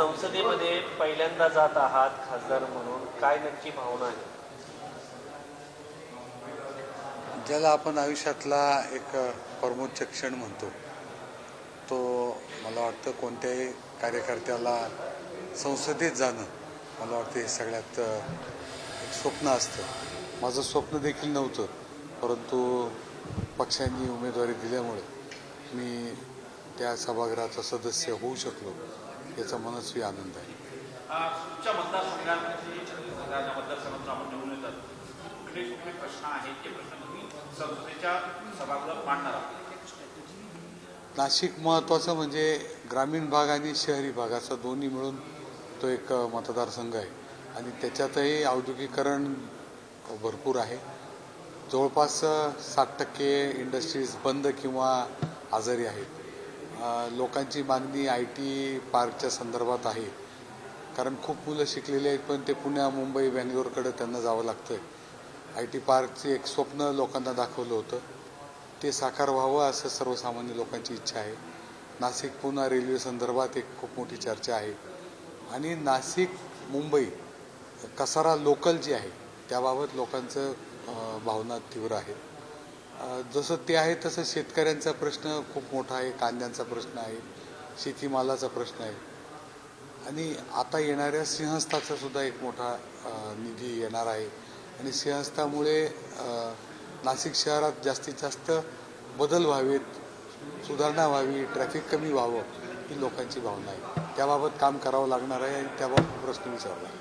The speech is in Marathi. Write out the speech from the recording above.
संसदेमध्ये पहिल्यांदा जात आहात खासदार म्हणून. काय नक्की भावना आहे? ज्याला आपण आयुष्यातला एक परमोच्च क्षण म्हणतो तो मला वाटतं कोणत्याही कार्यकर्त्याला संसदेत जाणं मला वाटतं हे सगळ्यात एक स्वप्न असतं. माझं स्वप्न देखील नव्हतं परंतु पक्षांनी उमेदवारी दिल्यामुळे मी त्या सभागृहाचा सदस्य होऊ शकलो याचा मनस्वी आनंद आहे. तुमच्या मतदारसंघामध्ये जे छत्तीस राजा मतदारसंघातून आपण निवडून येतात. कुठले कुठले प्रश्न आहेत ते प्रश्न तुम्ही संसदेच्या सभागृहात मांडणार आहात. नाशिक महत्त्वाचं म्हणजे ग्रामीण भाग आणि शहरी भागाचा दोन्ही मिळून तो एक मतदारसंघ आहे. आणि त्याच्यातही औद्योगिकरण भरपूर आहे. जवळपास साठ टक्के इंडस्ट्रीज बंद किंवा आजारी आहेत. लोकांची मागणी आय टी पार्कच्या संदर्भात आहे. कारण खूप मुलं शिकलेली आहेत पण ते पुण्या मुंबई बँगलोरकडे त्यांना जावं लागतं आय टी पार्कचे एक स्वप्न लोकांना दाखवलं होतं. ते साकार व्हावं असं सर्वसामान्य लोकांची इच्छा आहे. नाशिक पुणा रेल्वे संदर्भात एक खूप मोठी चर्चा आहे. आणि नाशिक मुंबई कसारा लोकल जी आहे त्याबाबत लोकांचं भावना तीव्र आहेत जसं ते आहे तसं शेतकऱ्यांचा प्रश्न खूप मोठा आहे कांद्यांचा प्रश्न आहे शेतीमालाचा प्रश्न आहे. आणि आता येणाऱ्या सिंहस्थाचा सुद्धा एक मोठा निधी येणार आहे. आणि सिंहस्थामुळे नाशिक शहरात जास्तीत जास्त बदल व्हावेत सुधारणा व्हावी ट्रॅफिक कमी व्हावं ही लोकांची भावना आहे. त्याबाबत काम करावं लागणार आहे आणि त्याबाबत प्रश्न विचारला आहे.